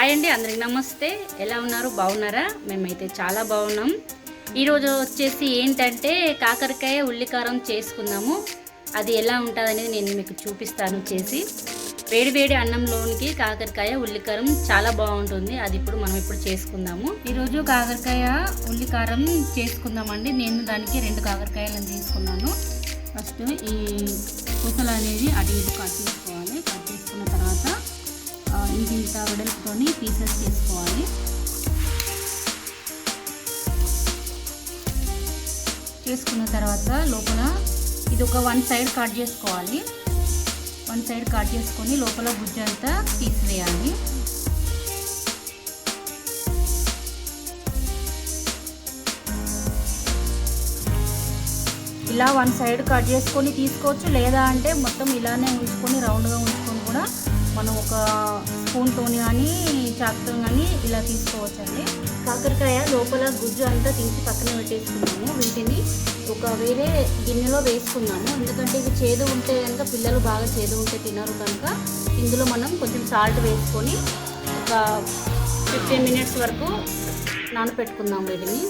Hi అండి అందరికి నమస్తే. ఎలా ఉన్నారు? బాగున్నారా? మేమైతే చాలా బాగున్నాం. ఈరోజు వచ్చేసి ఏంటంటే కాకరకాయ ఉల్లికారం చేసుకుందాము. అది ఎలా ఉంటుంది అనేది నేను మీకు చూపిస్తాను చేసి. వేడి వేడి అన్నంలోనికి కాకరకాయ ఉల్లికారం చాలా బాగుంటుంది. అది ఇప్పుడు మనం ఇప్పుడు చేసుకుందాము. ఈరోజు కాకరకాయ ఉల్లికారం చేసుకుందామండి. నేను దానికి రెండు కాకరకాయలను తీసుకున్నాను. ఫస్ట్ ఈ పూసలు అనేది అటు ఇటు ఇది ఇంత పీసెస్ తీసుకోవాలి చేసుకున్న తర్వాత లోపల ఇది ఒక వన్ సైడ్ కట్ చేసుకోవాలి. వన్ సైడ్ కట్ చేసుకొని లోపల గుజ్జు అంతా తీసివేయాలి. ఇలా వన్ సైడ్ కట్ చేసుకొని తీసుకోవచ్చు. లేదా అంటే మొత్తం ఇలానే ఉంచుకొని రౌండ్గా ఉంచుకొని కూడా మనం ఒక స్పూన్తో కానీ చాకుతో కానీ ఇలా తీసుకోవచ్చండి. కాకరకాయ లోపల గుజ్జు అంతా తీసి పక్కన పెట్టేసుకున్నాము. వీటిని ఒక వేరే గిన్నెలో వేసుకున్నాము. ఎందుకంటే ఇవి చేదు ఉంటే కనుక పిల్లలు బాగా చేదు ఉంటే తినరు కనుక ఇందులో మనం కొంచెం సాల్ట్ వేసుకొని ఒక ఫిఫ్టీన్ మినిట్స్ వరకు నానపెట్టుకుందాం వీటిని.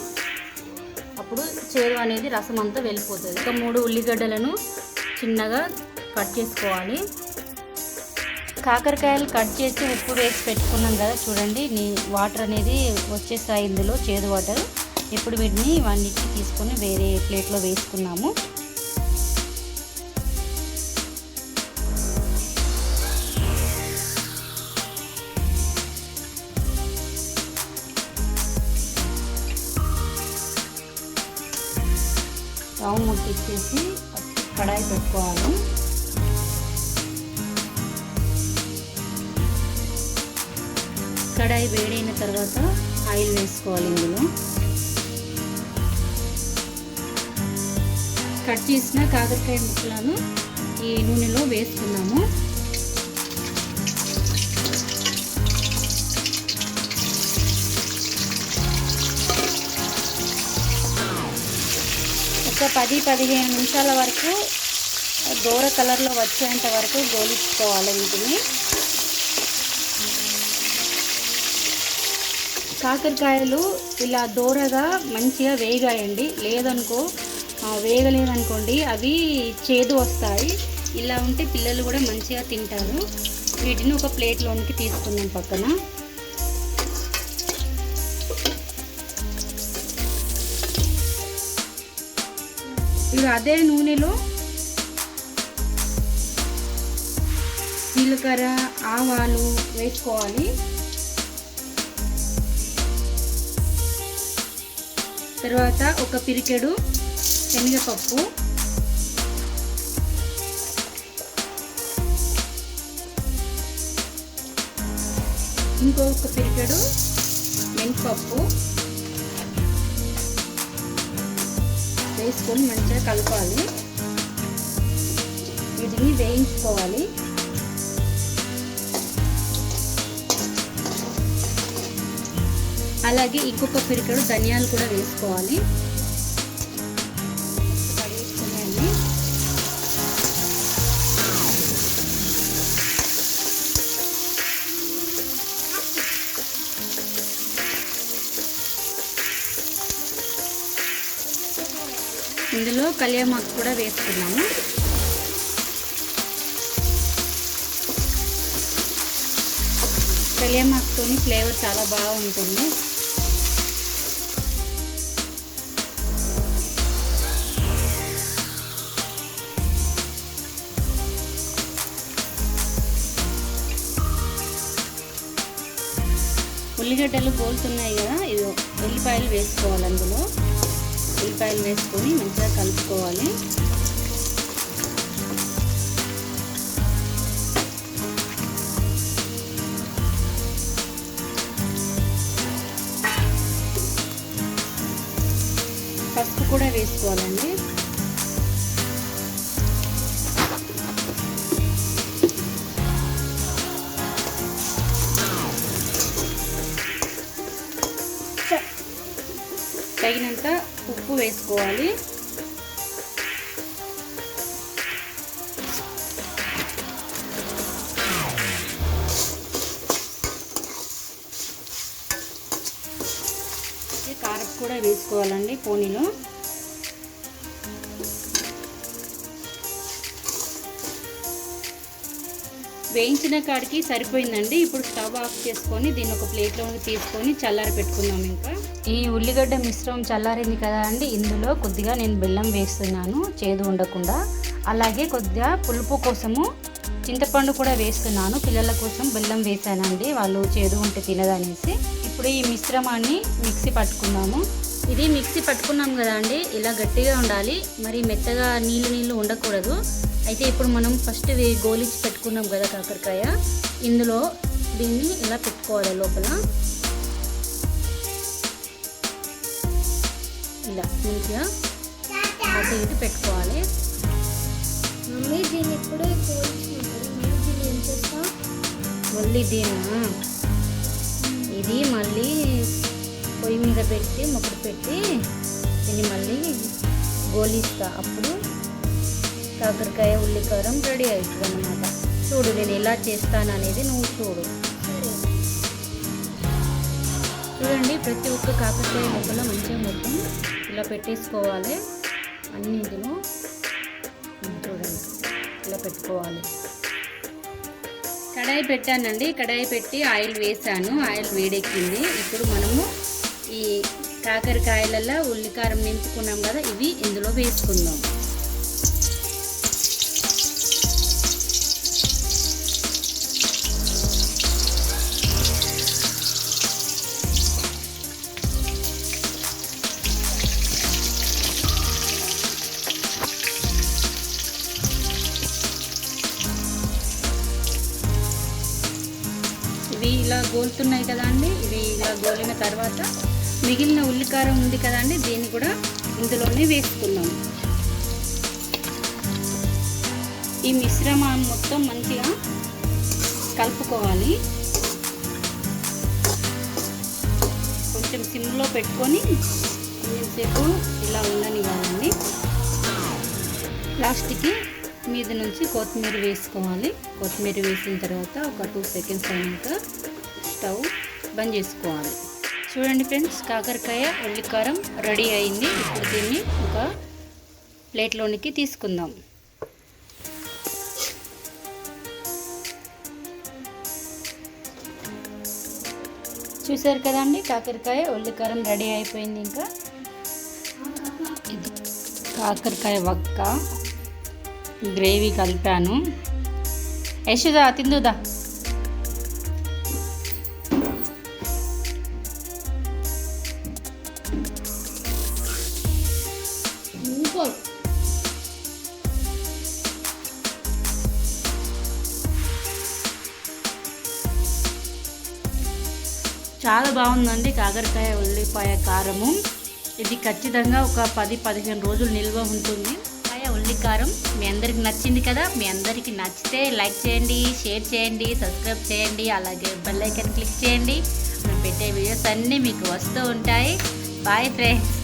అప్పుడు చేదు అనేది రసం అంతా వెళ్ళిపోతుంది. ఇంకా మూడు ఉల్లిగడ్డలను చిన్నగా కట్ చేసుకోవాలి. కాకరకాయలు కట్ చేసి ఉప్పు వేసి పెట్టుకున్నాం కదా చూడండి. నీ వాటర్ అనేది వచ్చేస్తాయి ఇందులో చేదు వాటర్. ఇప్పుడు వీటిని ఇవన్నిటిని తీసుకొని వేరే ప్లేట్లో వేసుకున్నాము. స్టవ్ ముట్టించేసి కడాయి పెట్టుకోవాలి. కడాయి వేడైన తర్వాత ఆయిల్ వేసుకోవాలి ఇందులో. కట్ చేసిన కాకరకాయ ముక్కలను ఈ నూనెలో వేసుకున్నాము ఒక పది పదిహేను నిమిషాల వరకు దూర కలర్లో వచ్చేంత వరకు గోలించుకోవాలి వీటిని. కాకరకాయలు ఇలా దూరగా మంచిగా వేగాయండి. లేదనుకో వేగలేదనుకోండి అవి చేదు వస్తాయి. ఇలా ఉంటే పిల్లలు కూడా మంచిగా తింటారు. వీటిని ఒక ప్లేట్లోనికి తీసుకుందాం పక్కన. ఇక అదే నూనెలో జీలకర్ర ఆవాలు వేసుకోవాలి. తర్వాత ఒక పిరికెడు శనగపప్పు. ఇంకొక పిరికెడు మెంతిపప్పు వేసుకొని మంచిగా కలపాలి. వీటిని వేయించుకోవాలి. అలాగే ఇంకొక పిరికెడు ధనియాలు కూడా వేసుకోవాలి. ఇందులో కలియమాకు కూడా వేసుకున్నాము. కలియమాకుతోని ఫ్లేవర్ చాలా బాగుంటుంది. ఉల్లిగడ్డలు పోలుతున్నాయి కదా ఇది ఉల్లిపాయలు వేసుకోవాలి అందులో. ఉల్లిపాయలు వేసుకొని మంచిగా కలుపుకోవాలి. పసుపు కూడా వేసుకోవాలండి. తగినంత ఉప్పు వేసుకోవాలి. కారం కూడా వేసుకోవాలండి పోనీలో. వేయించిన కాడికి సరిపోయిందండి. ఇప్పుడు స్టవ్ ఆఫ్ చేసుకొని దీన్ని ఒక ప్లేట్లోకి తీసుకొని చల్లారి పెట్టుకుందాం ఇంకా. ఈ ఉల్లిగడ్డ మిశ్రమం చల్లారింది కదా అండి. ఇందులో కొద్దిగా నేను బెల్లం వేస్తున్నాను చేదు ఉండకుండా. అలాగే కొద్దిగా పులుపు కోసము చింతపండు కూడా వేస్తున్నాను. పిల్లల కోసం బెల్లం వేసానండి వాళ్ళు చేదు ఉంటే తినదనేసి. ఇప్పుడు ఈ మిశ్రమాన్ని మిక్సీ పట్టుకుందాము. ఇది మిక్సీ పట్టుకున్నాం కదా అండి. ఇలా గట్టిగా ఉండాలి. మరి మెత్తగా నీళ్ళు నీళ్ళు ఉండకూడదు. అయితే ఇప్పుడు మనం ఫస్ట్ గోలిచ్చి పెట్టుకున్నాం కదా కాకరకాయ. ఇందులో దీన్ని ఇలా పెట్టుకోవాలి లోపల. ఇలా మంచిగా అటు ఇటు పెట్టుకోవాలి. మమ్మీ దీన్ని ఇప్పుడే మళ్ళీ దీన్ని ఇది మళ్ళీ పొయ్యి మీద పెట్టి మొక్కడు పెట్టి దీన్ని మళ్ళీ గోలిస్తా. అప్పుడు కాకరకాయ ఉల్లికారం రెడీ అవుతుంది అనమాట చూడు నేను ఎలా చేస్తాను అనేది నువ్వు చూడు. చూడండి ప్రతి ఒక్క కాకరకాయ లోపల మంచిగా మొత్తం ఇలా పెట్టేసుకోవాలి. అన్నింటిలో చూడండి ఇలా పెట్టుకోవాలి. కడాయి పెట్టానండి. కడాయి పెట్టి ఆయిల్ వేసాను. ఆయిల్ వేడెక్కింది. ఇప్పుడు మనము ఈ కాకరకాయలలో ఉల్లికారం నింపుకున్నాం కదా ఇవి ఇందులో వేసుకుందాం. ఇవి ఇలా గోలుతున్నాయి కదా అండి ఇవి ఇలా గోలిన తర్వాత మిగిలిన ఉల్లికారం ఉంది కదండి దీన్ని కూడా ఇందులోనే వేసుకుందాం. ఈ మిశ్రమం మొత్తం మంచిగా కలుపుకోవాలి. కొంచెం సిమ్లో పెట్టుకొని కొంచెంసేపు ఇలా ఉండనివ్వాలండి. లాస్ట్కి మీద నుంచి కొత్తిమీర వేసుకోవాలి. కొత్తిమీర వేసిన తర్వాత ఒక టూ సెకండ్స్ అయినాక స్టవ్ బంద్ చేసుకోవాలి. చూడండి ఫ్రెండ్స్ కాకరకాయ ఉల్లికారం రెడీ అయింది. ఇప్పుడు దీన్ని ఒక ప్లేట్లోనికి తీసుకుందాం. చూసారు కదండి కాకరకాయ ఉల్లికారం రెడీ అయిపోయింది ఇంకా. ఇది కాకరకాయ వక్క. గ్రేవీ కలిపాను. యశుదా తిందుదా? చాలా బాగుందండి కాకరకాయ ఉల్లిపాయ కారము. ఇది ఖచ్చితంగా ఒక పది పదిహేను రోజులు నిల్వ ఉంటుంది. కాయ ఉల్లికారం మీ అందరికి నచ్చింది కదా? మీ అందరికి నచ్చితే లైక్ చేయండి షేర్ చేయండి సబ్స్క్రైబ్ చేయండి అలాగే బెల్ ఐకన్ క్లిక్ చేయండి. మేము పెట్టే వీడియోస్ అన్నీ మీకు వస్తూ ఉంటాయి. Bye friends.